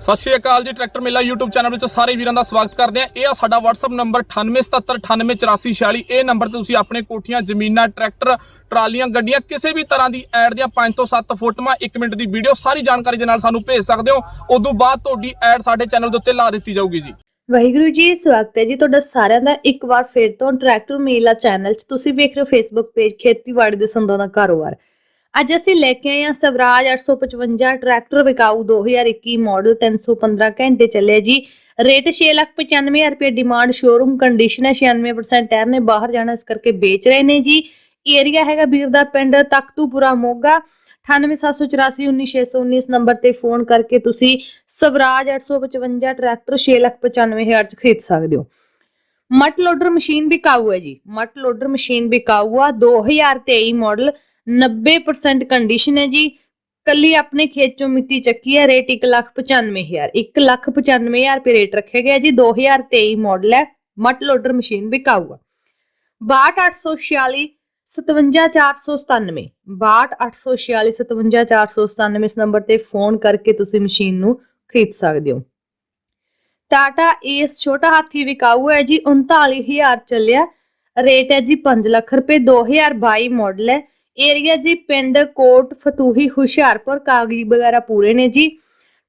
ਸਤਿ ਸ਼੍ਰੀ ਅਕਾਲ ਜੀ, ਟਰੈਕਟਰ ਮੇਲਾ YouTube ਚੈਨਲ ਵਿੱਚ ਸਾਰੇ ਵੀਰਾਂ ਦਾ ਸਵਾਗਤ ਕਰਦੇ ਆ ਇਹ ਆ ਸਾਡਾ WhatsApp ਨੰਬਰ 9877988446 ਇਹ ਨੰਬਰ ਤੇ ਤੁਸੀਂ ਆਪਣੇ ਕੋਠੀਆਂ, ਜ਼ਮੀਨਾਂ, ਟਰੈਕਟਰ, ਟਰਾਲੀਆਂ, ਗੱਡੀਆਂ ਕਿਸੇ ਵੀ ਤਰ੍ਹਾਂ ਦੀ ਐਡ ਦੀਆਂ 5 ਤੋਂ 7 ਫੋਟੋਆਂ 1 ਮਿੰਟ ਦੀ ਵੀਡੀਓ ਸਾਰੀ ਜਾਣਕਾਰੀ ਦੇ ਨਾਲ ਸਾਨੂੰ ਭੇਜ ਸਕਦੇ ਹੋ। ਉਦੋਂ ਬਾਅਦ ਤੁਹਾਡੀ ਐਡ ਸਾਡੇ ਚੈਨਲ ਦੇ ਉੱਤੇ ਲਾ ਦਿੱਤੀ ਜਾਊਗੀ ਜੀ। ਵਾਹਿਗੁਰੂ ਜੀ, ਸਵਾਗਤ ਹੈ ਜੀ ਤੁਹਾਡਾ ਸਾਰਿਆਂ ਦਾ ਇੱਕ ਵਾਰ ਫਿਰ ਤੋਂ ਟਰੈਕਟਰ ਮੇਲਾ ਚੈਨਲ 'ਚ। ਤੁਸੀਂ ਵੇਖ ਰਹੇ ਹੋ ਫੇਸਬੁੱਕ ਪੇਜ ਖੇਤੀਬਾੜੀ ਦੇ ਸੰਦਾਂ ਦਾ ਕਾਰੋਬਾਰ। ਅੱਜ ਅਸੀਂ ਲੈ ਕੇ ਆਏ ਹਾਂ ਸਵਰਾਜ 855 ਟਰੈਕਟਰ ਵਿਕਾਊ 2021 ਮਾਡਲ 315 ਘੰਟੇ ਚੱਲੇ ਜੀ। ਰੇਟ 6,95,000 ਰੁਪਏ ਡਿਮਾਂਡ ਸ਼ੋਰੂਮ ਕੰਡੀਸ਼ਨ ਹੈ 96% ਟਾਇਰ ਨੇ ਬਾਹਰ ਜਾਣਾ ਇਸ ਕਰਕੇ ਵੇਚ ਰਹੇ ਨੇ ਜੀ। ਏਰੀਆ ਹੈਗਾ ਵੀਰ ਦਾ ਪਿੰਡ ਤਖਤੂਪੁਰਾ ਮੋਗਾ। 9874819619 ਨੰਬਰ ਤੇ ਫੋਨ ਕਰਕੇ ਤੁਸੀਂ ਸਵਰਾਜ 855 ਟਰੈਕਟਰ 6,95,000 ਚ ਖਰੀਦ ਸਕਦੇ ਹੋ। ਮਟ ਲੋਡਰ ਮਸ਼ੀਨ ਵਿਕਾਊ ਹੈ ਜੀ। ਮਟ ਲੋਡਰ ਮਸ਼ੀਨ ਵਿਕਾਊ ਆ 2023 ਮਾਡਲ 90% ਕੰਡੀਸ਼ਨ ਹੈ ਜੀ। ਕੱਲੀ ਆਪਣੇ ਖੇਤ ਚੋਂ ਮਿੱਟੀ ਚੱਕੀ ਹੈ ਰੇਟ 195000 195000 ਰੁਪਏ ਰੇਟ ਰੱਖਿਆ ਗਿਆ ਜੀ। 2023 ਮਾਡਲ ਹੈ, ਮਟ ਲੋਡਰ ਮਸ਼ੀਨ ਵਿਕਾਊ ਆ 62846 57497 62846 57497 ਇਸ ਨੰਬਰ ਤੇ ਫੋਨ ਕਰਕੇ ਤੁਸੀਂ ਮਸ਼ੀਨ ਨੂੰ ਖਰੀਦ ਸਕਦੇ ਹੋ। ਟਾਟਾ ਏਸ ਛੋਟਾ ਹਾਥੀ ਵਿਕਾਊ ਹੈ ਜੀ 39000 ਚੱਲਿਆ। ਰੇਟ ਹੈ ਜੀ 5 ਲੱਖ ਰੁਪਏ। 2022 ਮਾਡਲ ਹੈ। ਏਰੀਆ ਜੀ ਪਿੰਡ ਕੋਟ ਫਤੂਹੀ ਹੁਸ਼ਿਆਰਪੁਰ ਕਾਗਜ਼ੀ ਵਗੈਰਾ ਪੂਰੇ ਨੇ ਜੀ।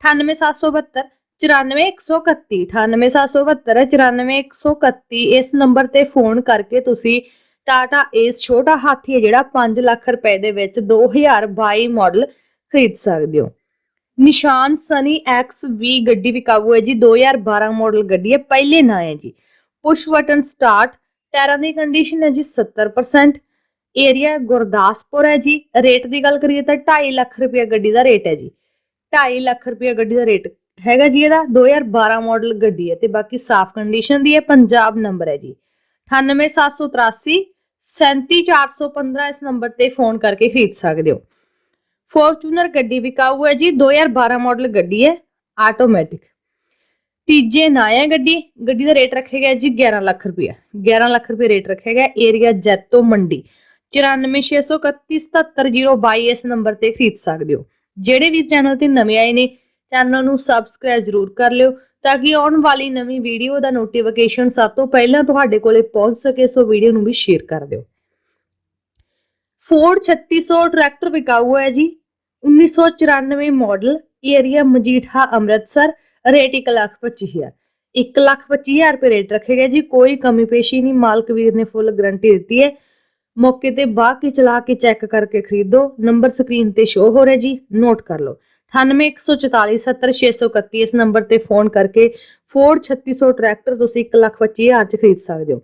98772 94131 98772 94131 ਇਸ ਨੰਬਰ ਤੇ ਫੋਨ ਕਰਕੇ ਤੁਸੀਂ ਟਾਟਾ ਏਸ ਛੋਟਾ ਹਾਥੀ ਹੈ ਜਿਹੜਾ 5 ਲੱਖ ਰੁਪਏ ਦੇ ਵਿੱਚ 2022 ਮਾਡਲ ਖਰੀਦ ਸਕਦੇ ਹੋ। ਨਿਸ਼ਾਨ ਸਨੀ ਐਕਸ XV ਗੱਡੀ ਵਿਕਾਊ ਹੈ ਜੀ 2012 ਮਾਡਲ ਗੱਡੀ ਹੈ, ਪਹਿਲੇ ਨਾ ਹੈ ਜੀ। ਪੁਸ਼ ਬਟਨ ਸਟਾਰਟ ਟਾਇਰਾਂ ਦੀ ਕੰਡੀਸ਼ਨ ਹੈ ਜੀ 70% ਏਰੀਆ ਗੁਰਦਾਸਪੁਰ ਹੈ ਜੀ। ਰੇਟ ਦੀ ਗੱਲ ਕਰੀਏ ਤਾਂ 2.5 ਲੱਖ ਰੁਪਏ ਗੱਡੀ ਦਾ ਰੇਟ ਹੈ ਜੀ। 2.5 ਲੱਖ ਰੁਪਏ ਗੱਡੀ ਦਾ ਰੇਟ ਹੈਗਾ ਜੀ ਇਹਦਾ। 2012 ਮਾਡਲ ਗੱਡੀ ਹੈ ਤੇ ਬਾਕੀ ਸਾਫ਼ ਕੰਡੀਸ਼ਨ ਦੀ ਹੈ, ਪੰਜਾਬ ਨੰਬਰ ਹੈ ਜੀ। 98783 37415 ਇਸ ਨੰਬਰ ਤੇ ਫੋਨ ਕਰਕੇ ਖਰੀਦ ਸਕਦੇ ਹੋ। ਫੋਰਚੂਨਰ ਗੱਡੀ ਵਿਕਾਊ ਹੈ ਜੀ। 2012 ਮਾਡਲ ਗੱਡੀ ਹੈ ਆਟੋਮੈਟਿਕ ਤੀਜੇ ਨਾ ਹੈ ਗੱਡੀ। ਗੱਡੀ ਦਾ ਰੇਟ ਰੱਖਿਆ ਗਿਆ ਜੀ 11 ਲੱਖ ਰੁਪਏ 11 ਲੱਖ ਰੁਪਏ ਰੇਟ ਰੱਖਿਆ ਗਿਆ। ਏਰੀਆ ਜੈਤੋ ਮੰਡੀ। 9463177022 ਇਸ ਨੰਬਰ ਤੇ ਖਰੀਦ ਸਕਦੇ ਹੋ। ਜਿਹੜੇ ਵੀ ਚੈਨਲ ਤੇ ਨਵੇਂ ਆਏ ਨੇ, ਚੈਨਲ ਨੂੰ ਸਬਸਕ੍ਰਾਈਬ ਜਰੂਰ ਕਰ ਲਿਓ ਤਾਂ ਕਿ ਆਉਣ ਵਾਲੀ ਨਵੀਂ ਵੀਡੀਓ ਦਾ ਨੋਟੀਫਿਕੇਸ਼ਨ ਸਭ ਤੋਂ ਪਹਿਲਾਂ ਤੁਹਾਡੇ ਕੋਲੇ ਪਹੁੰਚ ਸਕੇ, ਸੋ ਵੀਡੀਓ ਨੂੰ ਵੀ ਸ਼ੇਅਰ ਕਰ ਦਿਓ। ਫੋਰਡ 3600 ਟਰੈਕਟਰ ਵਿਕਾਊ ਹੈ ਜੀ। 1994 model area Majitha, Amritsar rate 125000 125000 ਰੁਪਏ ਰੇਟ ਰੱਖੇ ਗਏ ਜੀ, ਕੋਈ ਕਮੀ ਪੇਸ਼ੀ ਨਹੀਂ, ਮਾਲਕ ਵੀਰ ਨੇ ਫੁੱਲ ਗਾਰੰਟੀ ਦਿੱਤੀ ਹੈ। ਮੌਕੇ ਤੇ ਬਾਹ ਚਲਾ ਕੇ ਚੈੱਕ ਕਰਕੇ ਖਰੀਦੋ। ਨੰਬਰ ਸਕਰੀਨ ਤੇ ਸ਼ੋ ਹੋ ਰਿਹਾ ਜੀ। ਨੋਟ ਕਰ ਲਓ। 9814470631 ਇਸ ਨੰਬਰ ਤੇ ਫੋਨ ਕਰਕੇ ਫੋਰਡ 3600 ਟਰੈਕਟਰ ਤੁਸੀਂ 125000 ਚ ਖਰੀਦ ਸਕਦੇ ਹੋ।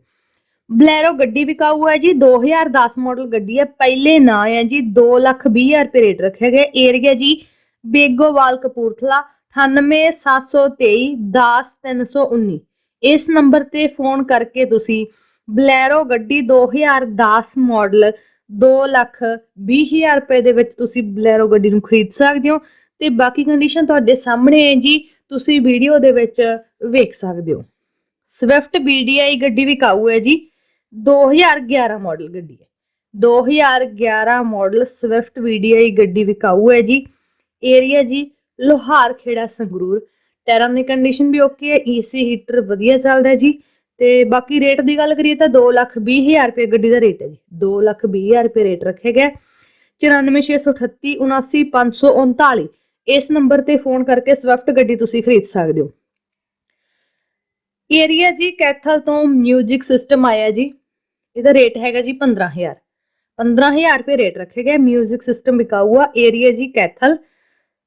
ਬਲੈਰੋ ਗੱਡੀ ਵਿਕਾਊ ਹੈ ਜੀ। 2010 ਮਾਡਲ ਗੱਡੀ ਹੈ। ਪਹਿਲੇ ਨਾਂ ਹੈ ਜੀ। 220000 ਰੁਪਏ ਰੇਟ ਰੱਖਿਆ ਗਿਆ। ਏਰੀਆ ਜੀ ਬੇਗੋਵਾਲ ਕਪੂਰਥਲਾ 98723 10319 ਇਸ ਨੰਬਰ ਤੇ ਫੋਨ ਕਰਕੇ ਤੁਸੀਂ ਬਲੈਰੋ ਗੱਡੀ 2010 ਮਾਡਲ 220000 ਰੁਪਏ ਦੇ ਵਿੱਚ ਤੁਸੀਂ ਬਲੈਰੋ ਗੱਡੀ ਨੂੰ ਖਰੀਦ ਸਕਦੇ ਹੋ ਤੇ ਬਾਕੀ ਕੰਡੀਸ਼ਨ ਤੁਹਾਡੇ ਸਾਹਮਣੇ ਹੈ ਜੀ, ਤੁਸੀਂ ਵੀਡੀਓ ਦੇ ਵਿੱਚ ਵੇਖ ਸਕਦੇ ਹੋ। ਸਵਿਫਟ BDI ਗੱਡੀ ਵਿਕਾਊ ਹੈ ਜੀ? 2011 ਮਾਡਲ ਗੱਡੀ ਹੈ। 2011 ਮਾਡਲ ਸਵਿਫਟ VDI ਗੱਡੀ ਵਿਕਾਊ ਹੈ ਜੀ? ਏਰੀਆ ਜੀ ਲੋਹਾਰ ਖੇੜਾ ਸੰਗਰੂਰ। ਟਾਇਰਾਂ ਦੀ ਕੰਡੀਸ਼ਨ ਵੀ ਓਕੇ ਹੈ ਈਸੀ ਹੀਟਰ ਵਧੀਆ ਚੱਲਦਾ ਜੀ। ਤੇ ਬਾਕੀ ਰੇਟ ਦੀ ਗੱਲ ਕਰੀਏ ਤਾਂ 220000 ਰੁਪਏ ਗੱਡੀ ਦਾ ਰੇਟ ਹੈ ਜੀ 220000 ਰੁਪਏ ਰੇਟ ਰੱਖਿਆ ਗਿਆ 94638 79539 ਇਸ ਨੰਬਰ ਤੇ ਫੋਨ ਕਰਕੇ ਸਵਿਫਟ ਗੱਡੀ ਤੁਸੀਂ ਖਰੀਦ ਸਕਦੇ ਹੋ ਏਰੀਆ ਜੀ ਕੈਥਲ ਤੋਂ 뮤직 ਸਿਸਟਮ ਆਇਆ ਜੀ ਇਹਦਾ ਰੇਟ ਹੈਗਾ ਜੀ 15000 15000 ਰੁਪਏ ਰੇਟ ਰੱਖਿਆ ਗਿਆ 뮤직 ਸਿਸਟਮ ਵਿਕਾਊ ਆ ਏਰੀਆ ਜੀ ਕੈਥਲ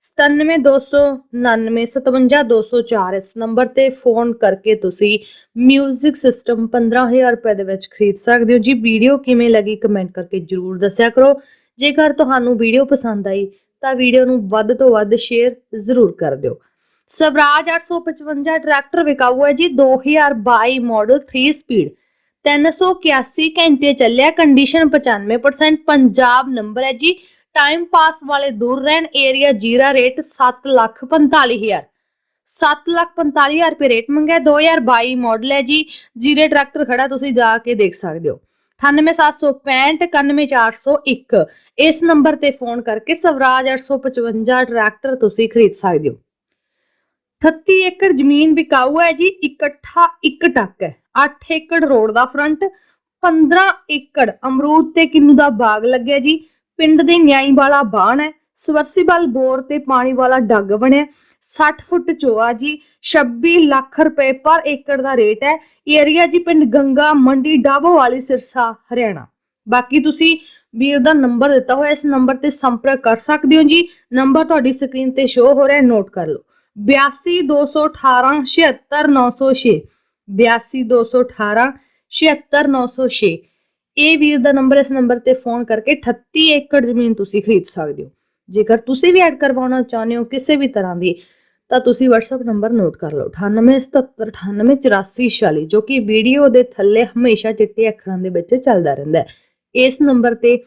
9729957204 ਇਸ ਨੰਬਰ ਤੇ ਫੋਨ ਕਰਕੇ ਤੁਸੀਂ 뮤직 ਸਿਸਟਮ 15000 ਰੁਪਏ ਦੇ ਵਿੱਚ ਖਰੀਦ ਸਕਦੇ ਹੋ। ਜੀ ਵੀਡੀਓ ਕਿਵੇਂ ਲੱਗੀ ਕਮੈਂਟ ਕਰਕੇ ਜਰੂਰ ਦੱਸਿਆ ਕਰੋ। ਜੇਕਰ ਤੁਹਾਨੂੰ ਵੀਡੀਓ ਪਸੰਦ ਆਈ, ਤਾਂ ਵੀਡੀਓ ਨੂੰ ਵੱਧ ਤੋਂ ਵੱਧ ਸ਼ੇਅਰ ਜ਼ਰੂਰ ਕਰ ਦਿਓ। ਸਵਰਾਜ 855 ਟਰੈਕਟਰ ਵਿਕਾਊ ਹੈ ਜੀ 2022 ਮਾਡਲ 3 ਸਪੀਡ 381 ਘੰਟੇ ਚੱਲਿਆ ਕੰਡੀਸ਼ਨ 95% ਪੰਜਾਬ ਨੰਬਰ ਹੈ ਜੀ। ਟਾਈਮ ਪਾਸ ਵਾਲੇ ਦੂਰ ਰਹਿਣ ਏਰੀਆ ਜੀਰਾ ਰੇਟ 745000 745000 ਰੁਪਏ ਰੇਟ ਮੰਗਿਆ 2022 ਮਾਡਲ ਹੈ ਜੀ। ਜੀਰੇ ਟਰੈਕਟਰ ਖੜਾ, ਤੁਸੀਂ ਜਾ ਕੇ ਦੇਖ ਸਕਦੇ ਹੋ। 98765 91401 ਇਸ ਨੰਬਰ ਤੇ ਫੋਨ ਕਰਕੇ ਸਵਰਾਜ 855 ਟਰੈਕਟਰ ਤੁਸੀਂ ਖਰੀਦ ਸਕਦੇ ਹੋ। 38 ਏਕੜ ਜ਼ਮੀਨ ਵਿਕਾਊ ਹੈ ਜੀ, ਇਕੱਠਾ ਇੱਕ ਟੱਕ ਹੈ। 8 ਏਕੜ ਰੋਡ ਦਾ ਫਰੰਟ 15 ਏਕੜ ਅਮਰੂਦ ਤੇ ਕਿੰਨੂ ਦਾ ਬਾਗ ਲੱਗਿਆ ਜੀ। ਪਿੰਡ ਦੇ ਨਿਆਈ ਵਾਲਾ ਬਾਣ ਹੈ ਸਵਰਸੀਬਲ ਬੋਰ ਤੇ ਪਾਣੀ ਵਾਲਾ ਡੱਗ ਬਣਿਆ। 60 ਫੁੱਟ ਚੋਆ ਜੀ 26 ਲੱਖ ਰੁਪਏ ਪਰ ਏਕੜ ਦਾ ਰੇਟ ਹੈ। ਏਰੀਆ ਜੀ ਪਿੰਡ ਗੰਗਾ ਮੰਡੀ ਡਾਬੋ ਵਾਲੀ ਸਿਰਸਾ, ਹਰਿਆਣਾ। ਬਾਕੀ ਤੁਸੀਂ ਵੀਰ ਦਾ ਨੰਬਰ ਦਿੱਤਾ ਹੋਇਆ, ਇਸ ਨੰਬਰ ਤੇ ਸੰਪਰਕ ਕਰ ਸਕਦੇ ਹੋ ਜੀ। ਨੰਬਰ ਤੁਹਾਡੀ ਸਕਰੀਨ ਤੇ ਸ਼ੋ ਹੋ ਰਿਹਾ ਨੋਟ ਕਰ ਲਓ। 822118 76906 822118 76906 ਇਹ ਵੀਰ ਦਾ ਨੰਬਰ ਇਸ ਨੰਬਰ ਤੇ ਫੋਨ ਕਰਕੇ 38 ਏਕੜ ਜ਼ਮੀਨ ਤੁਸੀਂ ਖਰੀਦ ਸਕਦੇ ਹੋ। ਜੇਕਰ ਤੁਸੀਂ ਵੀ ਐਡ ਕਰਵਾਉਣਾ ਚਾਹੁੰਦੇ ਹੋ ਕਿਸੇ ਵੀ ਤਰ੍ਹਾਂ ਦੀ, ਤਾਂ ਤੁਸੀਂ WhatsApp ਨੰਬਰ ਨੋਟ ਕਰ ਲਓ। 9877988446 ਜੋ ਕਿ ਵੀਡੀਓ ਦੇ ਥੱਲੇ ਹਮੇਸ਼ਾ ਚਿੱਟੇ ਅੱਖਰਾਂ ਦੇ ਵਿੱਚ ਚੱਲਦਾ ਰਹਿੰਦਾ ਹੈ। ਇਸ ਨੰਬਰ ਤੇ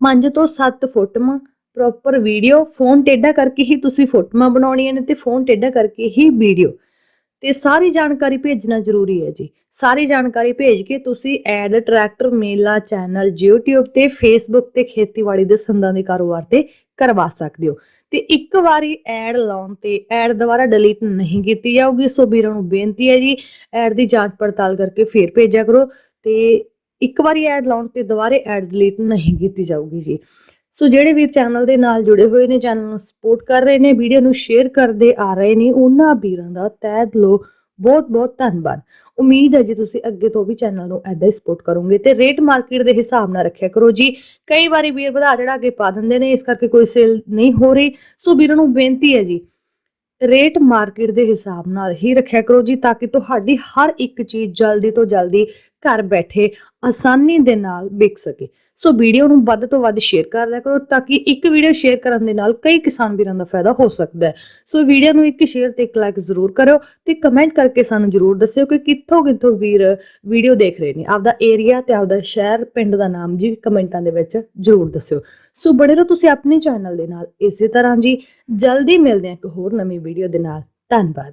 5 ਤੋਂ 7 ਫੋਟੋਆਂ ਪ੍ਰੋਪਰ ਵੀਡੀਓ ਫੋਨ ਟੇਢਾ ਕਰਕੇ ਹੀ ਤੁਸੀਂ ਫੋਟੋਆਂ ਬਣਾਉਣੀਆਂ ਨੇ ਤੇ ਫੋਨ ਟੇਢਾ ਕਰਕੇ ਹੀ ਵੀਡੀਓ ਤੇ ਸਾਰੀ ਜਾਣਕਾਰੀ ਭੇਜਣਾ ਜ਼ਰੂਰੀ ਹੈ ਜੀ। ਸਾਰੀ ਜਾਣਕਾਰੀ ਭੇਜ ਕੇ ਤੁਸੀਂ ਐਡ ਟਰੈਕਟਰ, ਮੇਲਾ, ਚੈਨਲ, YouTube ਤੇ Facebook ਤੇ ਖੇਤੀਬਾੜੀ ਦੇ ਸੰਦਾਂ ਦੇ ਕਾਰੋਬਾਰ ਤੇ ਕਰਵਾ ਸਕਦੇ ਹੋ। ਤੇ ਇੱਕ ਵਾਰੀ ਐਡ ਲਾਉਣ ਤੇ ਐਡ ਦੁਬਾਰਾ ਡਿਲੀਟ ਨਹੀਂ ਕੀਤੀ ਜਾਊਗੀ, ਸੋ ਵੀਰਾਂ ਨੂੰ ਬੇਨਤੀ ਹੈ ਜੀ, ਐਡ ਦੀ ਜਾਂਚ ਪੜਤਾਲ ਕਰਕੇ ਫੇਰ ਭੇਜਿਆ ਕਰੋ। ਤੇ ਇੱਕ ਵਾਰੀ ਐਡ ਲਾਉਣ ਤੇ ਦੁਬਾਰੇ ਐਡ ਡਿਲੀਟ ਨਹੀਂ ਕੀਤੀ ਜਾਊਗੀ ਜੀ। ਸੋ ਜਿਹੜੇ ਵੀਰ ਚੈਨਲ ਦੇ ਨਾਲ ਜੁੜੇ ਹੋਏ ਨੇ, ਚੈਨਲ ਨੂੰ ਸਪੋਰਟ ਕਰ ਰਹੇ ਨੇ, ਵੀਡੀਓ ਨੂੰ ਸ਼ੇਅਰ ਕਰਦੇ ਆ ਰਹੇ ਨੇ, ਉਹਨਾਂ ਵੀਰਾਂ ਦਾ ਤਹਿ ਦਿਲੋਂ ਬਹੁਤ ਬਹੁਤ ਧੰਨਵਾਦ। ਉਮੀਦ ਹੈ ਜੀ ਤੁਸੀਂ ਅੱਗੇ ਤੋਂ ਵੀ ਚੈਨਲ ਨੂੰ ਐਦਾਂ ਹੀ ਸਪੋਰਟ ਕਰੋਗੇ ਤੇ ਰੇਟ ਮਾਰਕੀਟ ਦੇ ਹਿਸਾਬ ਨਾਲ ਰੱਖਿਆ ਕਰੋ ਜੀ। ਕਈ ਵਾਰੀ ਵੀਰ ਵਧਾ ਚੜਾ ਕੇ ਪਾ ਦਿੰਦੇ ਨੇ, ਇਸ ਕਰਕੇ ਕੋਈ ਸੇਲ ਨਹੀਂ ਹੋ ਰਹੀ। ਸੋ ਵੀਰਾਂ ਨੂੰ ਬੇਨਤੀ ਹੈ ਜੀ ਰੇਟ ਮਾਰਕੀਟ ਦੇ ਹਿਸਾਬ ਨਾਲ ਹੀ ਰੱਖਿਆ ਕਰੋ ਜੀ, ਤਾਂ ਕਿ ਤੁਹਾਡੀ ਹਰ ਇੱਕ ਚੀਜ਼ ਜਲਦੀ ਤੋਂ ਜਲਦੀ ਘਰ ਬੈਠੇ ਆਸਾਨੀ ਦੇ ਨਾਲ ਵਿਕ ਸਕੇ। ਸੋ ਵੀਡੀਓ ਨੂੰ ਵੱਧ ਤੋਂ ਵੱਧ ਸ਼ੇਅਰ ਕਰ ਲਿਆ ਕਰੋ ਤਾਂ ਕਿ ਇੱਕ ਵੀਡੀਓ ਸ਼ੇਅਰ ਕਰਨ ਦੇ ਨਾਲ ਕਈ ਕਿਸਾਨ ਵੀਰਾਂ ਦਾ ਫਾਇਦਾ ਹੋ ਸਕਦਾ ਹੈ। ਸੋ ਵੀਡੀਓ ਨੂੰ ਇੱਕ ਸ਼ੇਅਰ ਤੇ ਇੱਕ ਲਾਈਕ ਜ਼ਰੂਰ ਕਰਿਓ ਤੇ ਕਮੈਂਟ ਕਰਕੇ ਸਾਨੂੰ ਜ਼ਰੂਰ ਦੱਸਿਓ ਕਿ ਕਿੱਥੋਂ ਕਿੱਥੋਂ ਵੀਰ ਵੀਡੀਓ ਦੇਖ ਰਹੇ ਨੇ। ਆਪਦਾ ਏਰੀਆ ਤੇ ਆਪਦਾ ਸ਼ਹਿਰ, ਪਿੰਡ ਦਾ ਨਾਮ ਜੀ ਕਮੈਂਟਾਂ ਦੇ ਵਿੱਚ ਜ਼ਰੂਰ ਦੱਸਿਓ। ਸੋ ਬਣੇ ਰਹੋ ਤੁਸੀਂ ਆਪਣੇ ਚੈਨਲ ਦੇ ਨਾਲ। ਇਸੇ ਤਰ੍ਹਾਂ ਜੀ, ਜਲਦੀ ਮਿਲਦੇ ਹਾਂ ਇੱਕ ਹੋਰ ਨਵੀਂ ਵੀਡੀਓ ਦੇ ਨਾਲ। ਧੰਨਵਾਦ।